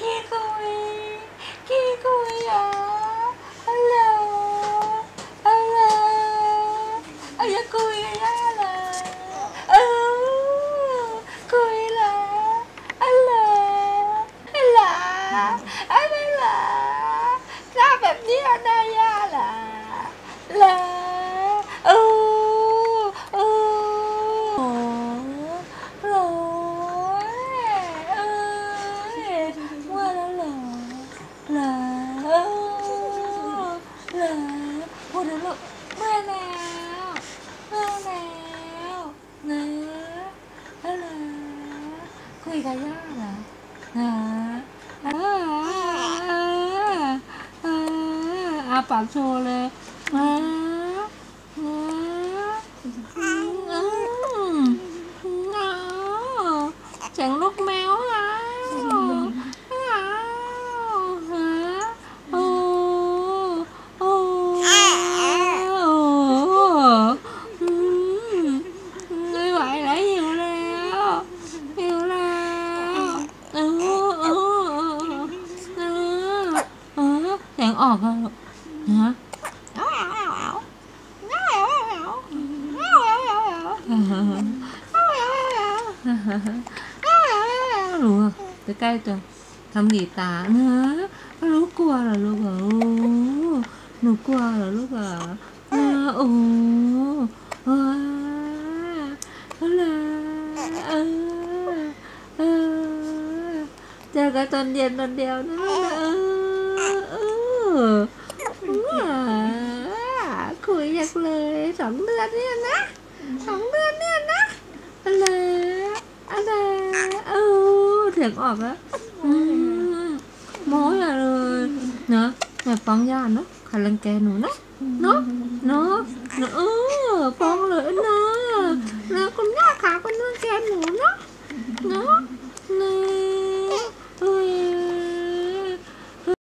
ขี้คุยขี้คุยอะฮัลโหลฮัลโหลอะอย่าคุยกับย่าเลยเออคุยเหรอฮัลโหลฮัลโหลอะไรเหรอหน้าแบบนี้อะหน้าย่าเหรอเหรอเออเออโอ้โหเออว่าแล้วเหรอเหรอเออเหรอ พูลูกเมื่อแล้วเมื่อแล้วนะฮัลโหลคุยกับย่าเหรอนะอ่าอ่าอ่าอาปากโชว์เลยอ่าอ่าอืมอ้าวเสียงลูกแมวอะอ้าวฮะโอ้โอ้โอ้อืมไม่ไหวแล้วหิวแล้วหิวแล้วเออเออเออเออเสียง ออกอะลูกฮะรู้ใกล้ๆจะทำหลีตาเนอะรู้กลัวเหรอลูกเหรอหนูกลัวเหรอลูกเหรอเออโอ้ว้าอะไรเออเจอกันตอนเย็นตอนเดียวนะลูกนะเออเออว้า คุยอยากเลยสองเดือนเนี่ยนะสองเดือนเนี่ยนะอะไรอะไรเออเสียงออกแล้วมโม้อะเลยเนาะแม่ฟ้องย่าเนาะใครรังแกหนูนะเนาะเนาะเนาะเออฟ้อง